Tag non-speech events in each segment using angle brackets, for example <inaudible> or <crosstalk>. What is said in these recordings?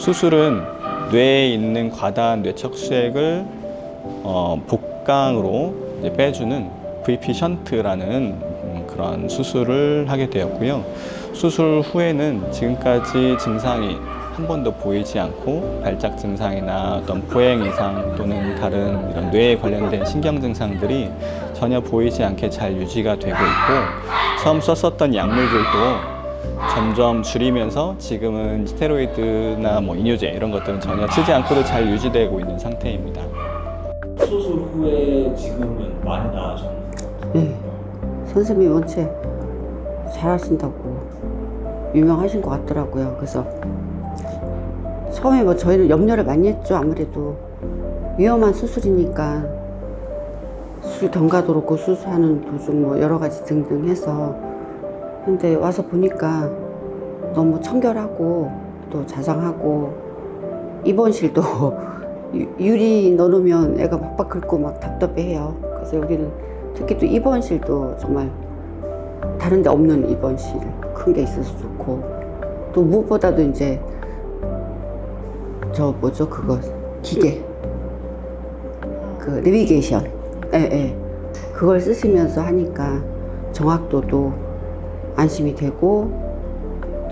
수술은 뇌에 있는 과다한 뇌척 수액을 어, 복강으로 빼주는 VP 션트라는 음, 그런 수술을 하게 되었고요. 수술 후에는 지금까지 증상이 한 번도 보이지 않고 발작 증상이나 어떤 포행 이상 또는 다른 이런 뇌에 관련된 신경 증상들이 전혀 보이지 않게 잘 유지가 되고 있고 처음 썼었던 약물들도 점점 줄이면서 지금은 스테로이드나 뭐 이뇨제 이런 것들은 전혀 쓰지 않고도 잘 유지되고 있는 상태입니다. 수술 후에 지금은 많이 나아졌나요? 네. 선생님이 원체 잘하신다고 유명하신 것 같더라고요. 그래서 처음에 뭐 저희는 염려를 많이 했죠. 아무래도 위험한 수술이니까 수술 경과도 그렇고 수술하는 도중 뭐 여러 가지 등등 해서 근데 와서 보니까 너무 청결하고 또 자상하고 입원실도 <laughs> 유- 유리 넣어놓으면 애가 막박 긁고 막 답답해해요. 그래서 여기는 특히 또 입원실도 정말 다른 데 없는 입원실 큰 게 있어서 좋고 또 무엇보다도 이제 저 뭐죠 그거 기계 그 내비게이션 예, 예. 그걸 쓰시면서 하니까 정확도도 안심이 되고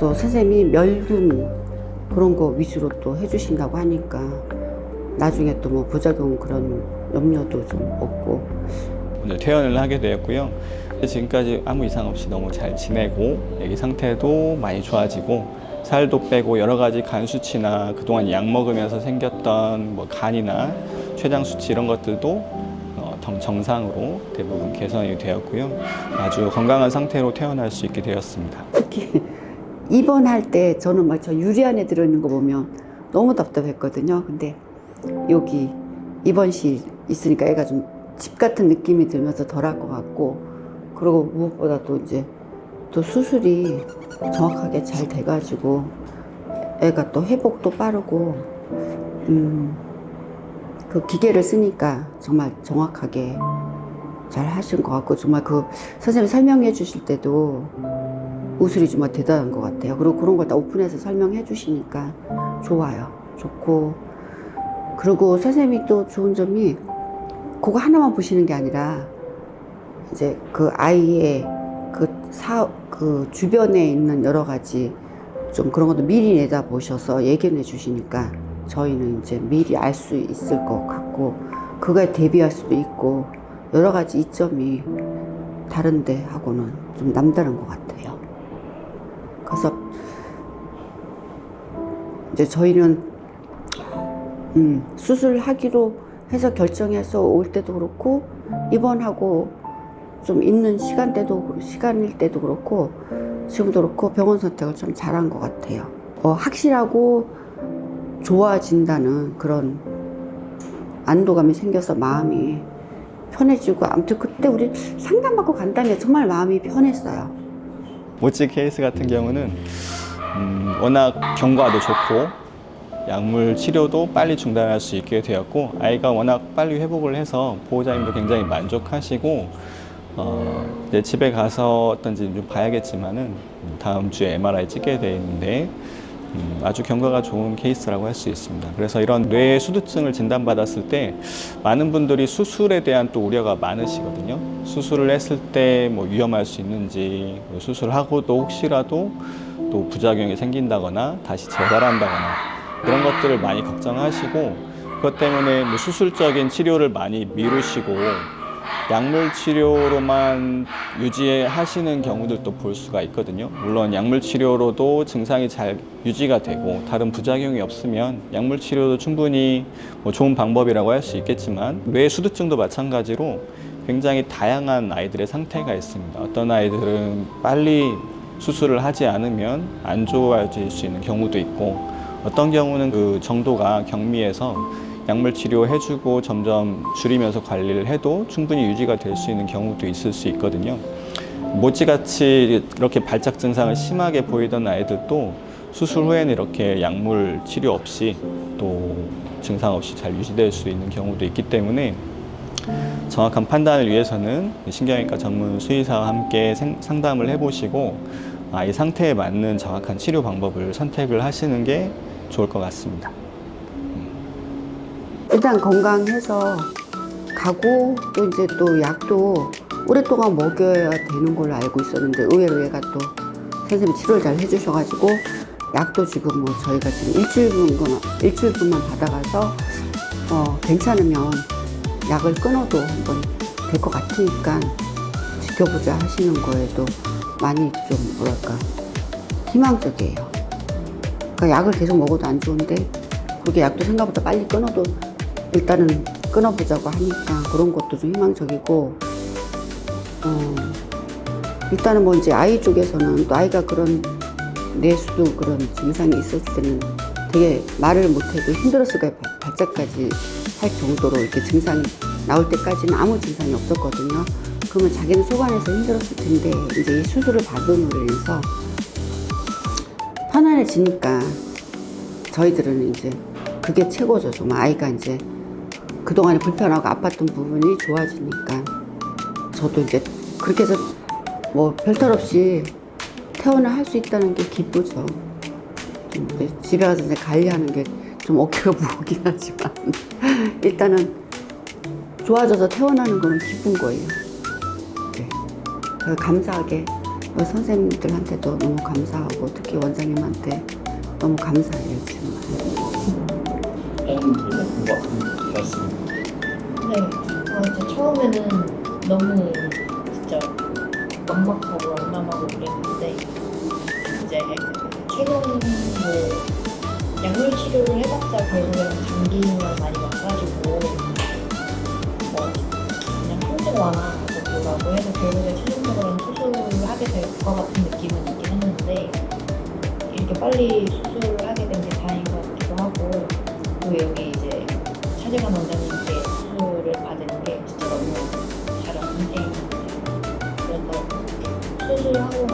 또 선생님이 멸균 그런 거 위주로 또 해주신다고 하니까 나중에 또 뭐 부작용 그런 염려도 좀 없고 오늘 퇴원을 하게 되었고요. 지금까지 아무 이상 없이 너무 잘 지내고 애기 상태도 많이 좋아지고 살도 빼고 여러 가지 간 수치나 그동안 약 먹으면서 생겼던 뭐 간이나 췌장 수치 이런 것들도 어, 정- 정상으로 대부분 개선이 되었고요. 아주 건강한 상태로 퇴원할 수 있게 되었습니다. 특히 입원할 때 저는 막 저 유리 안에 들어있는 거 보면 너무 답답했거든요. 근데 여기 입원실 있으니까 애가 좀 집 같은 느낌이 들면서 덜할 것 같고 그리고 무엇보다 또 이제 또 수술이 정확하게 잘 돼가지고 애가 또 회복도 빠르고 음, 그 기계를 쓰니까 정말 정확하게 잘 하신 것 같고 정말 그 선생님 설명해 주실 때도 우술이 정말 대단한 것 같아요. 그리고 그런 걸 다 오픈해서 설명해 주시니까 좋아요. 좋고. 그리고 선생님이 또 좋은 점이 그거 하나만 보시는 게 아니라 이제 그 아이의 그 사, 그 주변에 있는 여러 가지 좀 그런 것도 미리 내다 보셔서 얘기해 주시니까 저희는 이제 미리 알 수 있을 것 같고 그거에 대비할 수도 있고 여러 가지 이점이 다른데 하고는 좀 남다른 것 같아요. 그래서 이제 저희는 음, 수술하기로 해서 결정해서 올 때도 그렇고 입원하고 좀 있는 시간대도 시간일 때도 그렇고 지금도 그렇고 병원 선택을 좀 잘한 것 같아요. 어, 확실하고 좋아진다는 그런 안도감이 생겨서 마음이 편해지고 아무튼 그때 우리 상담받고 간 다음에 정말 마음이 편했어요. 모찌 케이스 같은 경우는 음, 워낙 경과도 좋고 약물 치료도 빨리 중단할 수 있게 되었고 아이가 워낙 빨리 회복을 해서 보호자님도 굉장히 만족하시고 어, 이제 집에 가서 어떤지 좀 봐야겠지만은 다음 주에 MRI 찍게 돼 있는데 음, 아주 경과가 좋은 케이스라고 할 수 있습니다. 그래서 이런 뇌 수두증을 진단받았을 때 많은 분들이 수술에 대한 또 우려가 많으시거든요. 수술을 했을 때 뭐 위험할 수 있는지, 뭐 수술하고도 혹시라도 또 부작용이 생긴다거나 다시 재발한다거나 이런 것들을 많이 걱정하시고 그것 때문에 뭐 수술적인 치료를 많이 미루시고 약물 치료로만 유지하시는 경우들도 볼 수가 있거든요. 물론 약물 치료로도 증상이 잘 유지가 되고 다른 부작용이 없으면 약물 치료도 충분히 뭐 좋은 방법이라고 할 수 있겠지만 뇌 수두증도 마찬가지로 굉장히 다양한 아이들의 상태가 있습니다. 어떤 아이들은 빨리 수술을 하지 않으면 안 좋아질 수 있는 경우도 있고 어떤 경우는 그 정도가 경미해서 약물 치료해주고 점점 줄이면서 관리를 해도 충분히 유지가 될 수 있는 경우도 있을 수 있거든요. 모찌같이 이렇게 발작 증상을 심하게 보이던 아이들도 수술 후에는 이렇게 약물 치료 없이 또 증상 없이 잘 유지될 수 있는 경우도 있기 때문에 정확한 판단을 위해서는 신경외과 전문 수의사와 함께 생- 상담을 해보시고 아이 상태에 맞는 정확한 치료 방법을 선택을 하시는 게 좋을 것 같습니다. 일단 건강해서 가고 또 이제 또 약도 오랫동안 먹여야 되는 걸로 알고 있었는데 의외로 얘가 또 선생님이 치료를 잘 해주셔가지고 약도 지금 뭐 저희가 지금 일주일분 일주일분만 받아가서 어 괜찮으면 약을 끊어도 한번 될 것 같으니까 지켜보자 하시는 거에도 많이 좀 뭐랄까 희망적이에요. 그러니까 약을 계속 먹어도 안 좋은데 그렇게 약도 생각보다 빨리 끊어도 일단은 끊어보자고 하니까 그런 것도 좀 희망적이고 어, 일단은 뭐 이제 아이 쪽에서는 또 아이가 그런 뇌수도 그런 증상이 있었을 때는 되게 말을 못해도 힘들었을 거예요 발- 발작까지 할 정도로 이렇게 증상이 나올 때까지는 아무 증상이 없었거든요 그러면 자기는 속안에서 힘들었을 텐데 이제 이 수술을 받음으로 인해서 편안해지니까 저희들은 이제 그게 최고죠. 좀 아이가 이제 그동안에 불편하고 아팠던 부분이 좋아지니까 저도 이제 그렇게 해서 뭐 별탈 없이 퇴원을 할 수 있다는 게 기쁘죠. 집에 가서 이제 관리하는 게 좀 어깨가 <laughs> 무겁긴 하지만 <laughs> 일단은 좋아져서 퇴원하는 거는 기쁜 거예요. 네. 감사하게 우리 선생님들한테도 너무 감사하고 특히 원장님한테 너무 감사해요 지금. 원장님들도 공부하는 되었습니다. 네, 어, 이제 처음에는 너무 진짜 막막하고 완남하고 그랬는데 이제 최근 뭐 약물 치료를 해봤자 결국에는 감기만 많이 와가지고 뭐 그냥 통증 완화 정도라고 해서 결국에 최종적으로는 수술을 하게 될 것 같은 느낌은 있긴 했는데 이렇게 빨리 수술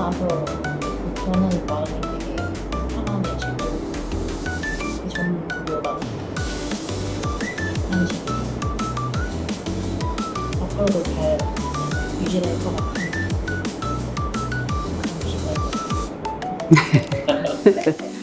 나서 저는 마음이 되게 편안해지고 그 전보다. 안심 앞으로도 잘 유지될 것 기분이 <laughs>